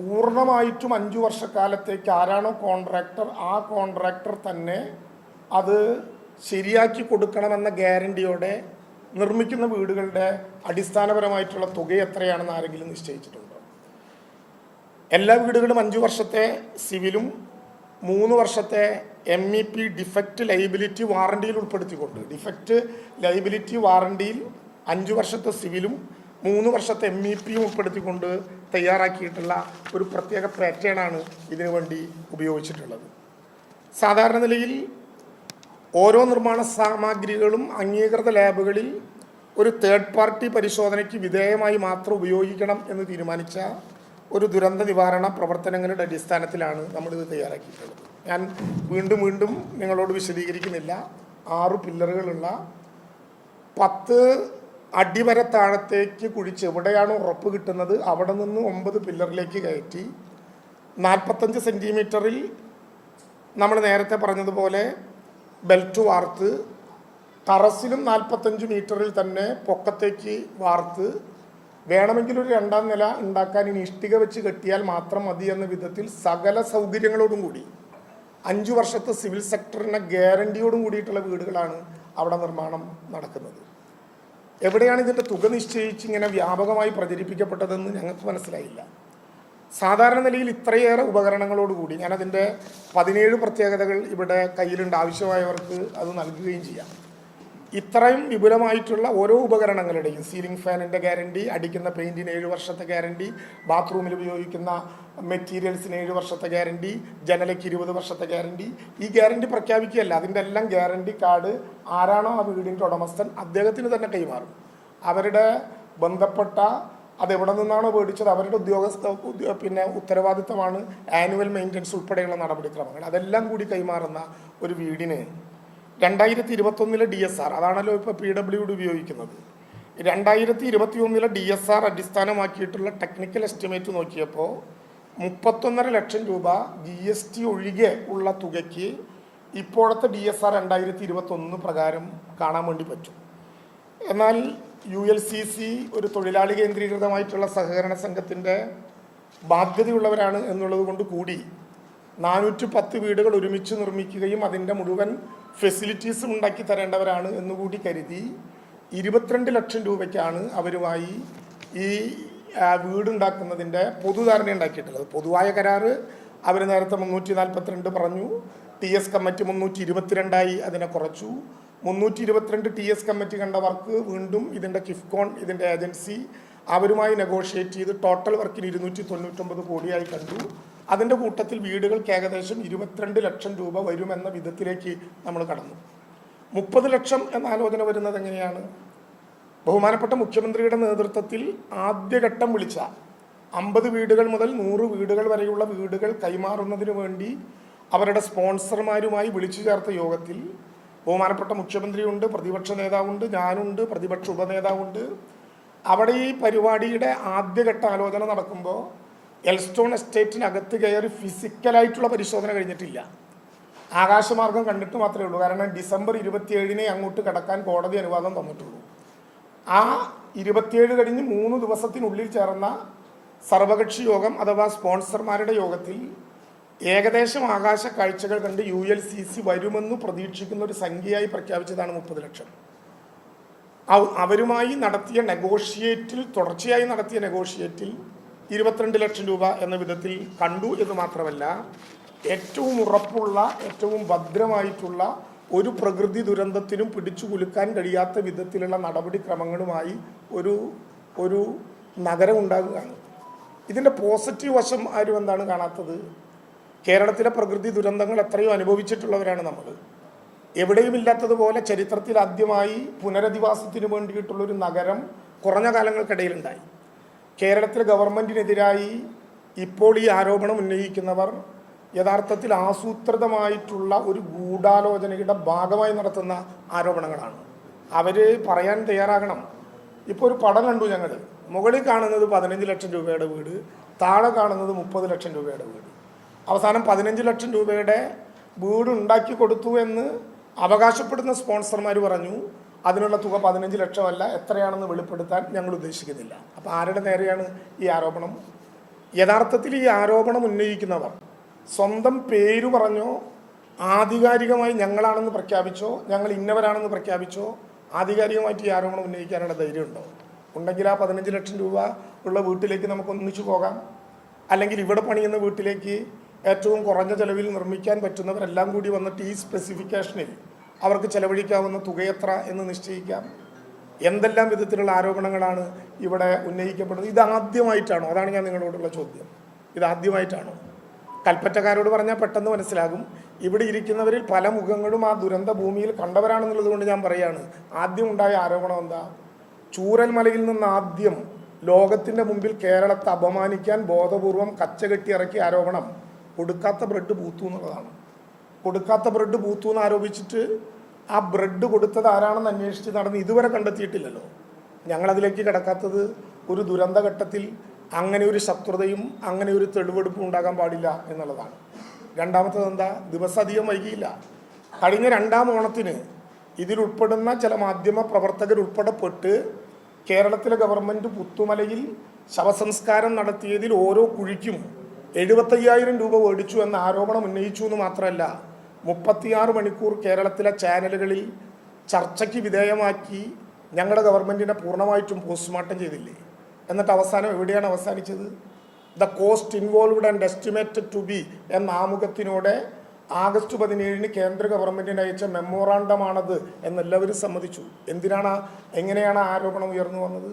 പൂർണമായിട്ടും അഞ്ചു വർഷക്കാലത്തേക്ക് ആരാണോ കോൺട്രാക്ടർ ആ കോൺട്രാക്ടർ തന്നെ അത് ശരിയാക്കി കൊടുക്കണമെന്ന ഗ്യാരണ്ടിയോടെ നിർമ്മിക്കുന്ന വീടുകളുടെ അടിസ്ഥാനപരമായിട്ടുള്ള തുക എത്രയാണെന്ന് ആരെങ്കിലും നിശ്ചയിച്ചിട്ടുണ്ടോ? എല്ലാ വീടുകളും അഞ്ചു വർഷത്തെ സിവിലും മൂന്ന് വർഷത്തെ M E P defect liability വാറണ്ടിയിൽ ഉൾപ്പെടുത്തിക്കൊണ്ട്. ഡിഫക്റ്റ് ലൈബിലിറ്റി വാറണ്ടിയിൽ അഞ്ചു വർഷത്തെ സിവിലും മൂന്ന് വർഷത്തെ എം ഇ പിയും ഉൾപ്പെടുത്തിക്കൊണ്ട് തയ്യാറാക്കിയിട്ടുള്ള ഒരു പ്രത്യേക പാറ്റേണാണ് ഇതിനു വേണ്ടി ഉപയോഗിച്ചിട്ടുള്ളത്. സാധാരണ നിലയിൽ ഓരോ നിർമ്മാണ സാമഗ്രികളും അംഗീകൃത ലാബുകളിൽ ഒരു തേർഡ് പാർട്ടി പരിശോധനയ്ക്ക് വിധേയമായി മാത്രം ഉപയോഗിക്കണം എന്ന് തീരുമാനിച്ച ഒരു ദുരന്ത നിവാരണ പ്രവർത്തനങ്ങളുടെ അടിസ്ഥാനത്തിലാണ് നമ്മളിത് തയ്യാറാക്കിയിട്ടുള്ളത്. ഞാൻ വീണ്ടും വീണ്ടും നിങ്ങളോട് വിശദീകരിക്കുന്നില്ല. ആറ് പില്ലറുകളുള്ള പത്ത് അടിവര താഴത്തേക്ക് കുഴിച്ച് എവിടെയാണ് ഉറപ്പ് കിട്ടുന്നത്? അവിടെ നിന്ന് ഒമ്പത് പില്ലറിലേക്ക് കയറ്റി നാൽപ്പത്തഞ്ച് സെന്റിമീറ്ററിൽ നമ്മൾ നേരത്തെ പറഞ്ഞതുപോലെ ബെൽറ്റ് വാർത്ത് ടറസിലും നാൽപ്പത്തഞ്ച് മീറ്ററിൽ തന്നെ പൊക്കത്തേക്ക് വാർത്ത്. വേണമെങ്കിൽ ഒരു രണ്ടാം നില ഉണ്ടാക്കാൻ ഇനി ഇഷ്ടിക വെച്ച് കെട്ടിയാൽ മാത്രം മതി എന്ന വിധത്തിൽ സകല സൗകര്യങ്ങളോടും കൂടി അഞ്ചു വർഷത്തെ സിവിൽ സെക്ടറിനെ ഗ്യാരണ്ടിയോടും കൂടിയിട്ടുള്ള വീടുകളാണ് അവിടെ നിർമ്മാണം നടക്കുന്നത്. എവിടെയാണ് ഇതിന്റെ തുക നിശ്ചയിച്ച് ഇങ്ങനെ വ്യാപകമായി പ്രചരിപ്പിക്കപ്പെട്ടതെന്ന് ഞങ്ങൾക്ക് മനസ്സിലായില്ല. സാധാരണ നിലയിൽ ഇത്രയേറെ ഉപകരണങ്ങളോടുകൂടി ഞാനതിന്റെ പതിനേഴ് പ്രത്യേകതകൾ ഇവിടെ കയ്യിലുണ്ട്. ആവശ്യമായവർക്ക് അത് നൽകുകയും ചെയ്യാം. ഇത്രയും വിപുലമായിട്ടുള്ള ഓരോ ഉപകരണങ്ങളുടെയും സീലിംഗ് ഫാനിന്റെ ഗ്യാരണ്ടി അടിക്കുന്ന പെയിന്റിന് ഏഴ് വർഷത്തെ ഗ്യാരണ്ടി ബാത്റൂമിൽ ഉപയോഗിക്കുന്ന മെറ്റീരിയൽസിന് ഏഴ് വർഷത്തെ ഗ്യാരണ്ടി ജനലയ്ക്ക് ഇരുപത് വർഷത്തെ ഗ്യാരണ്ടി ഈ ഗ്യാരണ്ടി പ്രഖ്യാപിക്കുകയല്ല. അതിന്റെ എല്ലാം ഗ്യാരണ്ടി കാർഡ് ആരാണോ ആ വീടിന്റെ ഉടമസ്ഥൻ അദ്ദേഹത്തിന് തന്നെ കൈമാറും. അവരുടെ ബന്ധപ്പെട്ട അതെവിടെ നിന്നാണോ മേടിച്ചത് അവരുടെ ഉദ്യോഗസ്ഥ പിന്നെ ഉത്തരവാദിത്തമാണ് ആനുവൽ മെയിന്റനൻസ് ഉൾപ്പെടെയുള്ള നടപടിക്രമങ്ങൾ. അതെല്ലാം കൂടി കൈമാറുന്ന ഒരു വീടിന് രണ്ടായിരത്തി ഇരുപത്തൊന്നിലെ ഡി എസ് ആർ അതാണല്ലോ ഇപ്പോൾ പി ഡബ്ല്യു ഡി ഉപയോഗിക്കുന്നത്. രണ്ടായിരത്തി ഇരുപത്തി ഒന്നിലെ ഡി എസ് ആർ അടിസ്ഥാനമാക്കിയിട്ടുള്ള ടെക്നിക്കൽ എസ്റ്റിമേറ്റ് നോക്കിയപ്പോൾ മുപ്പത്തൊന്നര ലക്ഷം രൂപ ജി എസ് ടി ഒഴികെ ഉള്ള തുകയ്ക്ക് ഇപ്പോഴത്തെ ഡി എസ് ആർ രണ്ടായിരത്തി ഇരുപത്തൊന്ന് പ്രകാരം കാണാൻ വേണ്ടി പറ്റും. എന്നാൽ യു എൽ സി സി ഒരു തൊഴിലാളി കേന്ദ്രീകൃതമായിട്ടുള്ള സഹകരണ സംഘത്തിന്റെ ബാധ്യതയുള്ളവരാണ് എന്നുള്ളത് കൊണ്ട് കൂടി നാനൂറ്റി പത്ത് വീടുകൾ ഒരുമിച്ച് നിർമ്മിക്കുകയും അതിന്റെ മുഴുവൻ ഫെസിലിറ്റീസും ഉണ്ടാക്കി തരേണ്ടവരാണ് എന്നുകൂടി കരുതി ഇരുപത്തിരണ്ട് ലക്ഷം രൂപയ്ക്കാണ് അവരുമായി ഈ വീടുണ്ടാക്കുന്നതിന്റെ പൊതുധാരണ ഉണ്ടാക്കിയിട്ടുള്ളത്. പൊതുവായ കരാറ് അവർ നേരത്തെ മുന്നൂറ്റി നാൽപ്പത്തിരണ്ട് പറഞ്ഞു. ടി എസ് കമ്മിറ്റി മുന്നൂറ്റി ഇരുപത്തിരണ്ടായി അതിനെ കുറച്ചു. മുന്നൂറ്റി ഇരുപത്തിരണ്ട് ടി എസ് കമ്മിറ്റി കണ്ട വർക്ക് വീണ്ടും ഇതിന്റെ കിഫ്കോൺ ഇതിന്റെ ഏജൻസി അവരുമായി നെഗോഷിയേറ്റ് ചെയ്ത് ടോട്ടൽ വർക്കിന് ഇരുന്നൂറ്റി തൊണ്ണൂറ്റൊമ്പത് കോടിയായി കണ്ടു. അതിന്റെ കൂട്ടത്തിൽ വീടുകൾക്ക് ഏകദേശം ഇരുപത്തിരണ്ട് ലക്ഷം രൂപ വരുമെന്ന വിധത്തിലേക്ക് നമ്മൾ കടന്നു. മുപ്പത് ലക്ഷം എന്ന ആലോചന വരുന്നത് എങ്ങനെയാണ്? ബഹുമാനപ്പെട്ട മുഖ്യമന്ത്രിയുടെ നേതൃത്വത്തിൽ ആദ്യഘട്ടം വിളിച്ച അമ്പത് വീടുകൾ മുതൽ നൂറ് വീടുകൾ വരെയുള്ള വീടുകൾ കൈമാറുന്നതിന് വേണ്ടി അവരുടെ സ്പോൺസർമാരുമായി വിളിച്ചു ചേർത്ത യോഗത്തിൽ ബഹുമാനപ്പെട്ട മുഖ്യമന്ത്രിയുണ്ട് പ്രതിപക്ഷ നേതാവുണ്ട് ഞാനുണ്ട് പ്രതിപക്ഷ ഉപനേതാവുണ്ട്. അവിടെ ഈ പരിപാടിയുടെ ആദ്യഘട്ട ആലോചന നടക്കുമ്പോൾ എൽസ്റ്റോൺ എസ്റ്റേറ്റിനകത്ത് കയറി ഫിസിക്കലായിട്ടുള്ള പരിശോധന കഴിഞ്ഞിട്ടില്ല. ആകാശമാർഗം കണ്ടിട്ട് മാത്രമേ ഉള്ളൂ. കാരണം ഡിസംബർ ഇരുപത്തിയേഴിനെ അങ്ങോട്ട് കടക്കാൻ കോടതി അനുവാദം തന്നിട്ടുള്ളൂ. ആ ഇരുപത്തിയേഴ് കഴിഞ്ഞ് മൂന്ന് ദിവസത്തിനുള്ളിൽ ചേർന്ന സർവകക്ഷി യോഗം അഥവാ സ്പോൺസർമാരുടെ യോഗത്തിൽ ഏകദേശം ആകാശ കാഴ്ചകൾ കണ്ട് യു എൽ സി സി വരുമെന്ന് പ്രതീക്ഷിക്കുന്ന ഒരു സംഖ്യയായി പ്രഖ്യാപിച്ചതാണ് മുപ്പത് ലക്ഷം. അവരുമായി നടത്തിയ നെഗോഷിയേറ്റിൽ തുടർച്ചയായി നടത്തിയ നെഗോഷിയേറ്റിൽ ഇരുപത്തിരണ്ട് ലക്ഷം രൂപ എന്ന വിധത്തിൽ കണ്ടു എന്ന് മാത്രമല്ല ഏറ്റവും ഉറപ്പുള്ള ഏറ്റവും ഭദ്രമായിട്ടുള്ള ഒരു പ്രകൃതി ദുരന്തത്തിനും പിടിച്ചു കുലുക്കാൻ കഴിയാത്ത വിധത്തിലുള്ള നടപടിക്രമങ്ങളുമായി ഒരു ഒരു നഗരം ഉണ്ടാകുകയാണ്. ഇതിന്റെ പോസിറ്റീവ് വശം ആരും എന്താണ് കാണാത്തത്? കേരളത്തിലെ പ്രകൃതി ദുരന്തങ്ങൾ എത്രയോ അനുഭവിച്ചിട്ടുള്ളവരാണ് നമ്മൾ. എവിടെയും ഇല്ലാത്തതുപോലെ ചരിത്രത്തിൽ ആദ്യമായി പുനരധിവാസത്തിന് വേണ്ടിയിട്ടുള്ളൊരു നഗരം കുറഞ്ഞ കാലങ്ങൾക്കിടയിലുണ്ടായി. കേരളത്തിലെ ഗവൺമെന്റിനെതിരായി ഇപ്പോൾ ഈ ആരോപണം ഉന്നയിക്കുന്നവർ യഥാർത്ഥത്തിൽ ആസൂത്രിതമായിട്ടുള്ള ഒരു ഗൂഢാലോചനയുടെ ഭാഗമായി നടത്തുന്ന ആരോപണങ്ങളാണ്. അവർ പറയാൻ തയ്യാറാകണം. ഇപ്പോൾ ഒരു പടം കണ്ടു ഞങ്ങൾ മുകളിൽ കാണുന്നത് പതിനഞ്ച് ലക്ഷം രൂപയുടെ വീട് താഴെ കാണുന്നത് മുപ്പത് ലക്ഷം രൂപയുടെ വീട്. അവസാനം പതിനഞ്ച് ലക്ഷം രൂപയുടെ വീട് ഉണ്ടാക്കി കൊടുത്തു എന്ന് അവകാശപ്പെടുന്ന സ്പോൺസർമാർ പറഞ്ഞു. അതിനുള്ള തുക പതിനഞ്ച് ലക്ഷമല്ല എത്രയാണെന്ന് വെളിപ്പെടുത്താൻ ഞങ്ങൾ ഉദ്ദേശിക്കുന്നില്ല. അപ്പോൾ ആരുടെ നേരെയാണ് ഈ ആരോപണം? യഥാർത്ഥത്തിൽ ഈ ആരോപണം ഉന്നയിക്കുന്നവർ സ്വന്തം പേര് പറഞ്ഞോ ആധികാരികമായി ഞങ്ങളാണെന്ന് പ്രഖ്യാപിച്ചോ ഞങ്ങൾ ഇന്നവരാണെന്ന് പ്രഖ്യാപിച്ചോ ആധികാരികമായിട്ട് ഈ ആരോപണം ഉന്നയിക്കാനുള്ള ധൈര്യമുണ്ടോ ഉണ്ടെങ്കിൽ ആ പതിനഞ്ച് ലക്ഷം രൂപ ഉള്ള വീട്ടിലേക്ക് നമുക്ക് ഒന്നിച്ചു പോകാം. അല്ലെങ്കിൽ ഇവിടെ പണിയുന്ന വീട്ടിലേക്ക് ഏറ്റവും കുറഞ്ഞ ചെലവിൽ നിർമ്മിക്കാൻ പറ്റുന്നവരെല്ലാം കൂടി വന്നിട്ട് ഈ സ്പെസിഫിക്കേഷനിൽ അവർക്ക് ചെലവഴിക്കാവുന്ന തുകയെത്ര എന്ന് നിശ്ചയിക്കാം. എന്തെല്ലാം വിധത്തിലുള്ള ആരോപണങ്ങളാണ് ഇവിടെ ഉന്നയിക്കപ്പെടുന്നത്? ഇതാദ്യമായിട്ടാണോ അതാണ് ഞാൻ നിങ്ങളോടുള്ള ചോദ്യം. ഇതാദ്യമായിട്ടാണോ കൽപ്പറ്റക്കാരോട് പറഞ്ഞാൽ പെട്ടെന്ന് മനസ്സിലാകും. ഇവിടെ ഇരിക്കുന്നവരിൽ പല മുഖങ്ങളും ആ ദുരന്ത ഭൂമിയിൽ കണ്ടവരാണെന്നുള്ളത് കൊണ്ട് ഞാൻ പറയാണ്. ആദ്യം ഉണ്ടായ ആരോപണം എന്താ? ചൂരൽമലയിൽ നിന്ന് ആദ്യം ലോകത്തിന്റെ മുമ്പിൽ കേരളത്തെ അപമാനിക്കാൻ ബോധപൂർവം കച്ചകെട്ടി ഇറക്കിയ ആരോപണം കൊടുക്കാത്ത ബ്രെഡ് പൂത്തു എന്നുള്ളതാണ്. കൊടുക്കാത്ത ബ്രെഡ് പൂത്തു എന്ന് ആരോപിച്ചിട്ട് ആ ബ്രെഡ് കൊടുത്തത് ആരാണെന്ന് അന്വേഷിച്ച് നടന്ന് ഇതുവരെ കണ്ടെത്തിയിട്ടില്ലല്ലോ. ഞങ്ങളതിലേക്ക് കിടക്കാത്തത് ഒരു ദുരന്തഘട്ടത്തിൽ അങ്ങനെ ഒരു ശത്രുതയും അങ്ങനെ ഒരു തെളിവെടുപ്പും ഉണ്ടാകാൻ പാടില്ല എന്നുള്ളതാണ്. രണ്ടാമത്തത് എന്താ? ദിവസം അധികം വൈകിയില്ല. കഴിഞ്ഞ രണ്ടാം ഓണത്തിന് ഇതിലുൾപ്പെടുന്ന ചില മാധ്യമ പ്രവർത്തകരുൾപ്പെടെപ്പെട്ട് കേരളത്തിലെ ഗവൺമെന്റ് പുത്തുമലയിൽ ശവസംസ്കാരം നടത്തിയതിൽ ഓരോ കുഴിക്കും എഴുപത്തയ്യായിരം രൂപ മേടിച്ചു എന്ന ആരോപണം ഉന്നയിച്ചു എന്ന് മാത്രമല്ല മുപ്പത്തിയാറ് മണിക്കൂർ കേരളത്തിലെ ചാനലുകളിൽ ചർച്ചയ്ക്ക് വിധേയമാക്കി ഞങ്ങളുടെ ഗവൺമെന്റിനെ പൂർണമായിട്ടും പോസ്റ്റ്മോർട്ടം ചെയ്തില്ലേ? എന്നിട്ട് അവസാനം എവിടെയാണ് അവസാനിച്ചത്? The cost involved and estimated to be എന്ന ആമുഖത്തിനോടെ ആഗസ്റ്റ് പതിനേഴിന് കേന്ദ്ര ഗവൺമെന്റിന് അയച്ച മെമ്മോറാണ്ടമാണത് എന്നെല്ലാവരും സമ്മതിച്ചു. എന്തിനാണ് എങ്ങനെയാണ് ആരോപണം ഉയർന്നു വന്നത്?